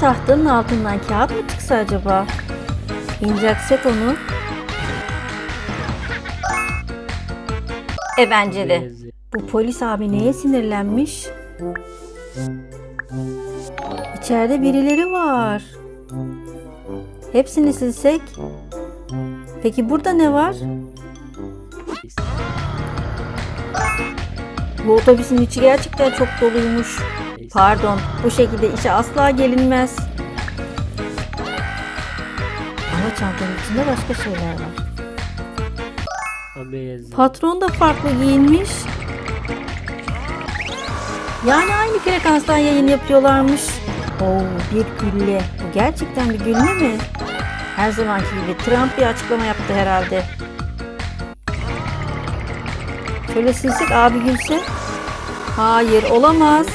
tahtanın altından kağıt mı çıksa acaba? İnceltsek onu. E bence de. Bu polis abi neye sinirlenmiş? İçeride birileri var. Hepsini silsek. Peki burada ne var? Bu otobüsün içi gerçekten çok doluymuş. Pardon, bu şekilde işe asla gelinmez. Ama çantanın içinde başka şeyler var. Patron da farklı giyinmiş. Yani aynı frekanstan yayın yapıyorlarmış. Oo, bir gülle. Bu gerçekten bir gülle mi? Her zamanki gibi Trump bir açıklama yaptı herhalde. Şöyle silsek abi gülse. Hayır olamaz.